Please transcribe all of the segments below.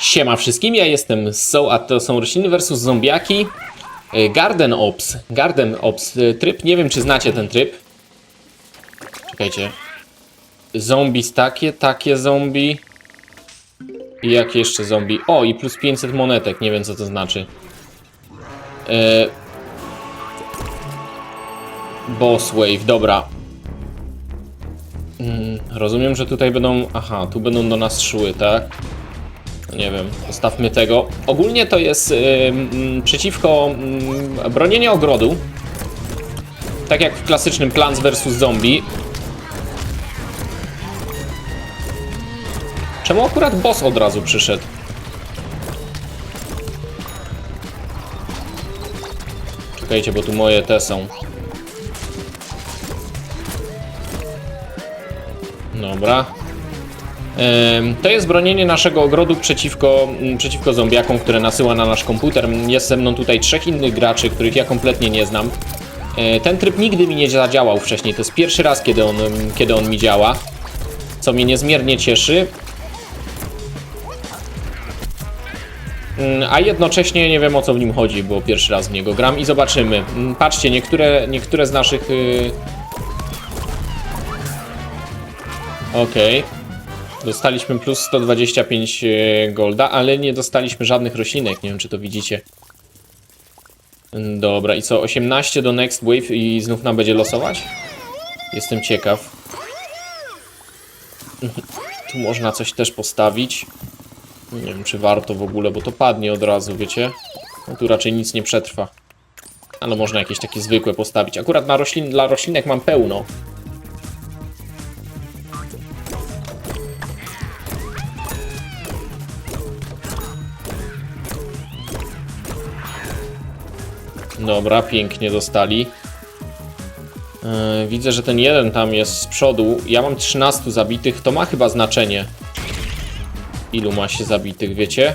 Siema wszystkim, ja jestem So, a to są rośliny versus zombiaki. E, Garden Ops. Garden Ops e, tryb, nie wiem czy znacie ten tryb. Czekajcie. Zombies takie, takie zombie. I jakie jeszcze zombie? O, i plus 500 monetek, nie wiem co to znaczy. E... Boss Wave, dobra. Mm, rozumiem, że tutaj będą... Aha, tu będą do nas szły, tak? Nie wiem, zostawmy tego. Ogólnie to jest ym, przeciwko ym, bronienie ogrodu. Tak jak w klasycznym Plants vs Zombie. Czemu akurat boss od razu przyszedł? Czekajcie, bo tu moje te są. Dobra. To jest bronienie naszego ogrodu przeciwko, mm, przeciwko zombiakom, które nasyła na nasz komputer. Jest ze mną tutaj trzech innych graczy, których ja kompletnie nie znam. Yy, Ten tryb nigdy mi nie zadziałał wcześniej. To jest pierwszy raz, kiedy on, ym, kiedy on mi działa. Co mnie niezmiernie cieszy. Ym, A jednocześnie nie wiem o co w nim chodzi, bo pierwszy raz w niego gram i zobaczymy. Ym, Patrzcie, niektóre, niektóre z naszych. Yy... Okej. Dostaliśmy plus 125 e, golda, ale nie dostaliśmy żadnych roślinek. Nie wiem, czy to widzicie. Dobra, i co? 18 do next wave i znów nam będzie losować? Jestem ciekaw. Tu można coś też postawić. Nie wiem, czy warto w ogóle, bo to padnie od razu, wiecie? No tu raczej nic nie przetrwa. Ale można jakieś takie zwykłe postawić. Akurat na roślin, dla roślinek mam pełno. Dobra, pięknie dostali. Yy, widzę, że ten jeden tam jest z przodu. Ja mam 13 zabitych, to ma chyba znaczenie. Ilu ma się zabitych, wiecie?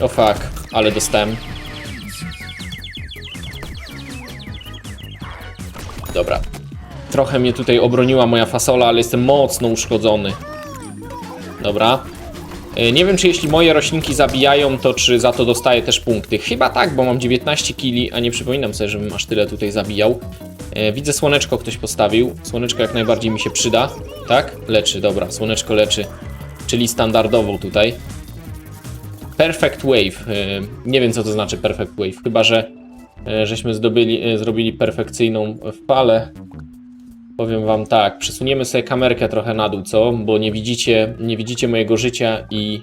O fuck, ale dostałem. Trochę mnie tutaj obroniła moja fasola, ale jestem mocno uszkodzony. Dobra. E, Nie wiem, czy jeśli moje roślinki zabijają, to czy za to dostaję też punkty. Chyba tak, bo mam 19 kili, a nie przypominam sobie, żebym aż tyle tutaj zabijał. E, Widzę słoneczko ktoś postawił. Słoneczko jak najbardziej mi się przyda. Tak? Leczy, dobra, słoneczko leczy. Czyli standardowo tutaj. Perfect Wave. E, Nie wiem, co to znaczy Perfect Wave, chyba że żeśmy zdobyli, zrobili perfekcyjną falę. Powiem wam tak, przesuniemy sobie kamerkę trochę na dół, co? Bo nie widzicie, nie widzicie mojego życia i...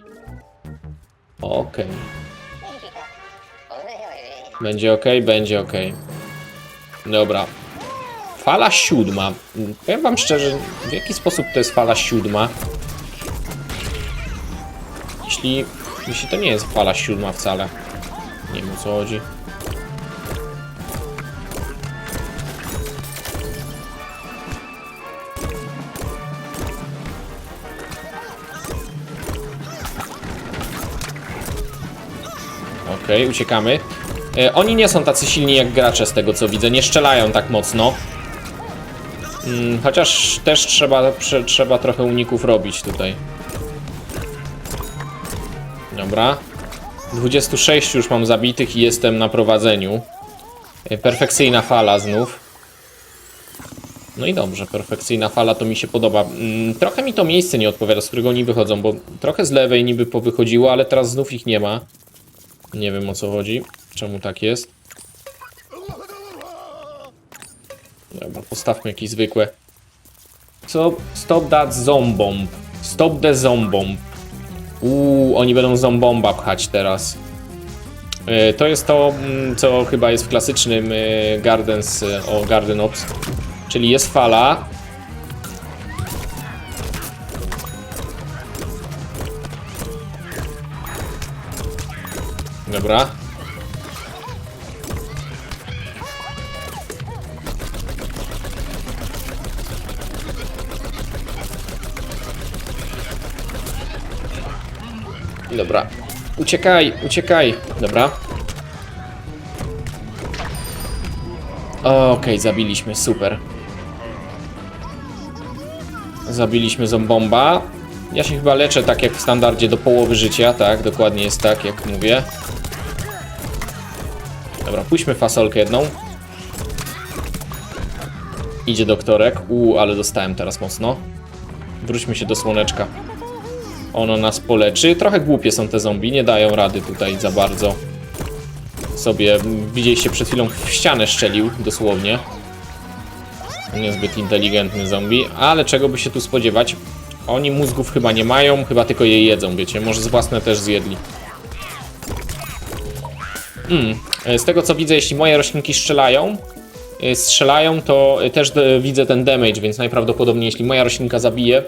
Okej. Będzie ok? Będzie ok. Dobra. Fala siódma. Powiem wam szczerze, w jaki sposób to jest fala siódma? Jeśli, jeśli to nie jest fala siódma wcale. Nie wiem o co chodzi. Okej, uciekamy. E, oni nie są tacy silni jak gracze z tego co widzę, nie strzelają tak mocno. Mm, chociaż też trzeba, prze, trzeba trochę uników robić tutaj. Dobra. 26 już mam zabitych i jestem na prowadzeniu. E, Perfekcyjna fala znów. No i dobrze, perfekcyjna fala to mi się podoba. Mm, Trochę mi to miejsce nie odpowiada, z którego oni wychodzą, bo trochę z lewej niby powychodziło, ale teraz znów ich nie ma. Nie wiem o co chodzi, czemu tak jest. Dobra, postawmy jakieś zwykłe. Co? Stop that zombomb. Stop the zombomb. Uuu, oni będą zombomba pchać teraz. E, To jest to, mm, co chyba jest w klasycznym e, Gardens, e, o Garden Ops. Czyli jest fala. Dobra. Dobra. Uciekaj, uciekaj. Dobra. Okej, zabiliśmy, super. Zabiliśmy zombomba. Ja się chyba leczę tak jak w standardzie do połowy życia, tak, dokładnie jest tak, jak mówię. Dobra, puśćmy fasolkę jedną. Idzie doktorek. Uuu, ale dostałem teraz mocno. Wróćmy się do słoneczka. Ono nas poleczy. Trochę głupie są te zombie, nie dają rady tutaj za bardzo. Sobie, widzieliście przed chwilą w ścianę szczelił, dosłownie. Niezbyt inteligentny zombie, ale czego by się tu spodziewać? Oni mózgów chyba nie mają, chyba tylko je jedzą, wiecie? Może z własne też zjedli. Mm. Z tego co widzę, jeśli moje roślinki strzelają, e, strzelają, to e, też widzę ten damage, więc najprawdopodobniej jeśli moja roślinka zabije,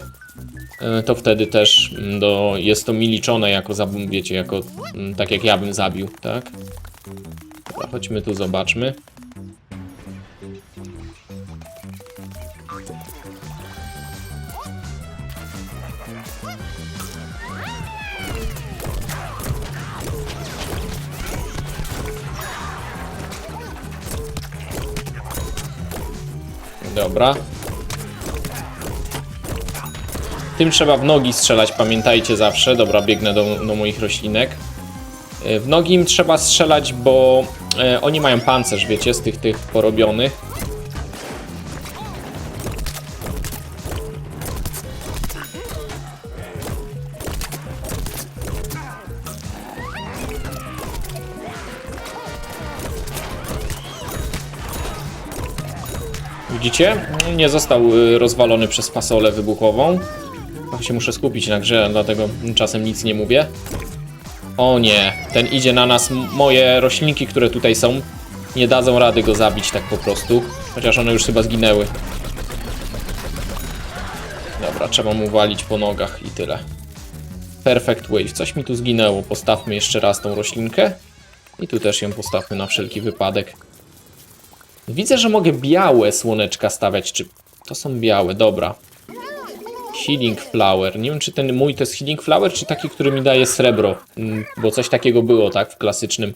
to wtedy też mm, do, jest to mi liczone jako, wiecie, jako mm, tak jak ja bym zabił, tak? Dobra, chodźmy tu, zobaczmy. Dobra. Tym trzeba w nogi strzelać, pamiętajcie zawsze. Dobra, biegnę do, do moich roślinek. E, W nogi im trzeba strzelać, bo e, oni mają pancerz, wiecie, z tych tych porobionych. Widzicie? Nie został y, rozwalony przez fasolę wybuchową. Trochę się muszę skupić na grze, dlatego czasem nic nie mówię. O nie, ten idzie na nas. Moje roślinki, które tutaj są, nie dadzą rady go zabić tak po prostu. Chociaż one już chyba zginęły. Dobra, trzeba mu walić po nogach i tyle. Perfect wave. Coś mi tu zginęło. Postawmy jeszcze raz tą roślinkę. I tu też ją postawmy na wszelki wypadek. Widzę, że mogę białe słoneczka stawiać. Czy to są białe? Dobra. Healing Flower. Nie wiem, czy ten mój to jest Healing Flower, czy taki, który mi daje srebro. Mm, Bo coś takiego było, tak? W klasycznym.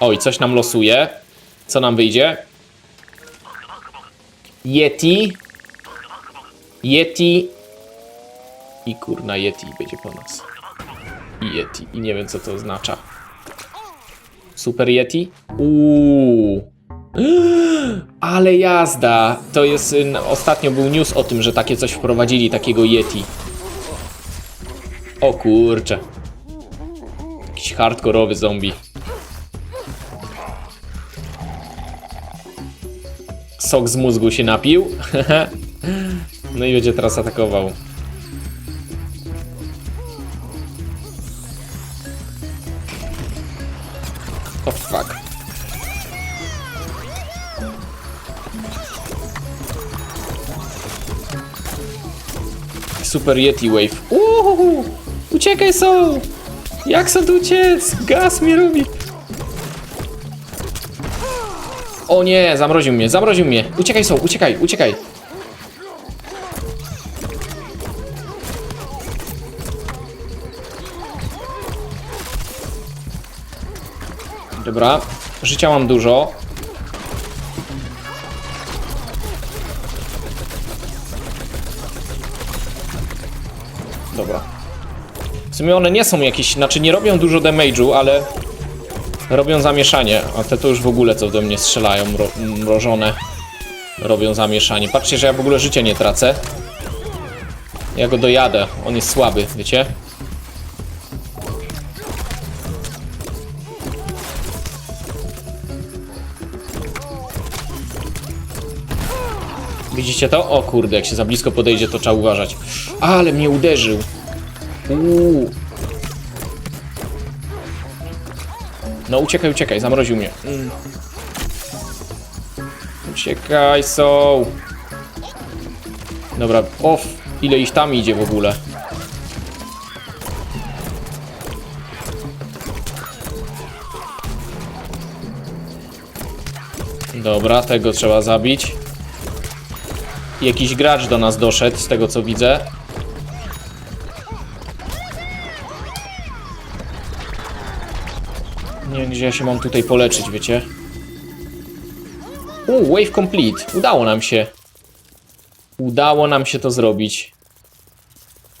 Oj, coś nam losuje. Co nam wyjdzie? Yeti. Yeti. I kurna Yeti będzie po nas. Yeti. I nie wiem, co to oznacza. Super Yeti? Uuu. Ale jazda! To jest. y, Ostatnio był news o tym, że takie coś wprowadzili, takiego Yeti. O kurcze. Jakiś hardkorowy zombie. Sok z mózgu się napił. no i będzie teraz atakował. Super Yeti Wave. Uuu, uciekaj są! Jak stąd uciec? Gaz mnie robi. O nie, zamroził mnie, zamroził mnie. Uciekaj są, uciekaj, uciekaj. Dobra, życia mam dużo. Sumie one nie są jakieś, znaczy nie robią dużo damage'u, ale robią zamieszanie. A te to już w ogóle co do mnie strzelają, mro, mrożone. Robią zamieszanie. Patrzcie, że ja w ogóle życia nie tracę. Ja go dojadę, on jest słaby, wiecie? Widzicie to? O kurde, jak się za blisko podejdzie, to trzeba uważać. Ale mnie uderzył. Uuu. No uciekaj, uciekaj, zamroził mnie. Uciekaj, są. Dobra, off. Ile ich tam idzie w ogóle? Dobra, tego trzeba zabić. Jakiś gracz do nas doszedł, z tego co widzę. Gdzie ja się mam tutaj poleczyć, wiecie? U, wave complete. Udało nam się. Udało nam się to zrobić.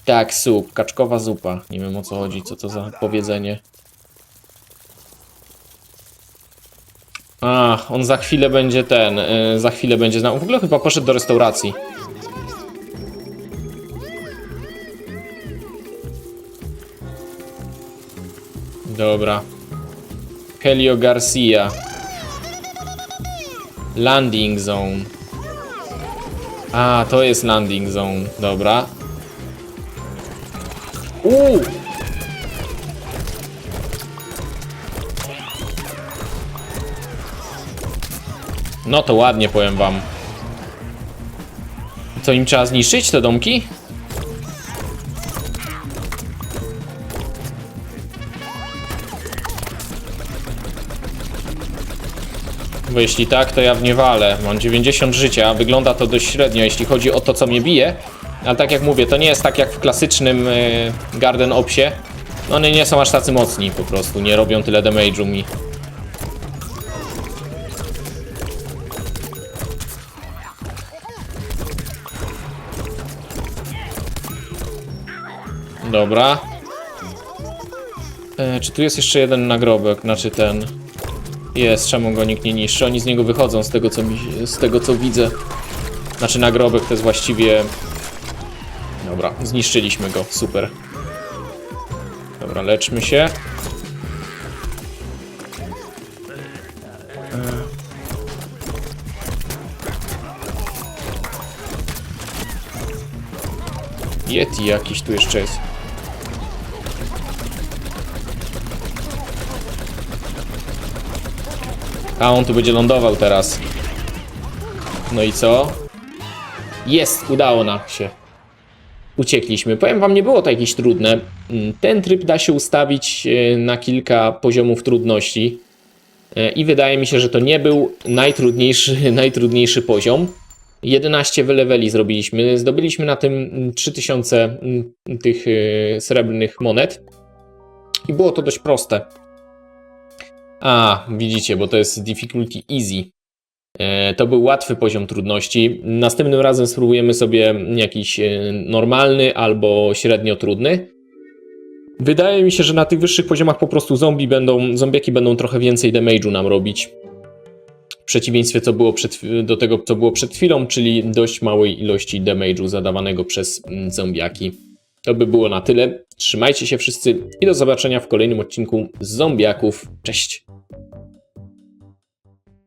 Tak, sup, kaczkowa zupa. Nie wiem o co chodzi, co to za powiedzenie. A, on za chwilę będzie ten, y, za chwilę będzie znał. W ogóle chyba poszedł do restauracji. Dobra. Helio Garcia. Landing zone. A, to jest landing zone. Dobra. Uuu! No to ładnie, powiem wam. Co im trzeba zniszczyć, te domki? Bo jeśli tak, to ja w nie walę. Mam 90 życia, wygląda to dość średnio, jeśli chodzi o to, co mnie bije. Ale tak jak mówię, to nie jest tak jak w klasycznym y, Garden Opsie. One nie są aż tacy mocni po prostu, nie robią tyle damage'u mi. Dobra. E, czy tu jest jeszcze jeden nagrobek? Znaczy ten. Jest, czemu go nikt nie niszczy? Oni z niego wychodzą z tego co, mi, z tego, co widzę. Znaczy nagrobek to jest właściwie... Dobra, zniszczyliśmy go, super. Dobra, leczmy się. Yeti jakiś tu jeszcze jest. A on tu będzie lądował teraz. No i co? Jest, udało nam się. Uciekliśmy. Powiem wam, nie było to jakieś trudne. Mm, Ten tryb da się ustawić e, na kilka poziomów trudności. E, I wydaje mi się, że to nie był najtrudniejszy, najtrudniejszy poziom. 11 wyleweli zrobiliśmy. Zdobyliśmy na tym mm, 3000 mm, tych e, srebrnych monet. I było to dość proste. A, widzicie, bo to jest difficulty easy. E, To był łatwy poziom trudności. Następnym razem spróbujemy sobie jakiś e, normalny albo średnio trudny. Wydaje mi się, że na tych wyższych poziomach po prostu zombie będą, zombiaki będą trochę więcej damage'u nam robić. W przeciwieństwie co było przed, do tego, co było przed chwilą, czyli dość małej ilości damage'u zadawanego przez mm, zombiaki. To by było na tyle. Trzymajcie się wszyscy i do zobaczenia w kolejnym odcinku z zombiaków. Cześć!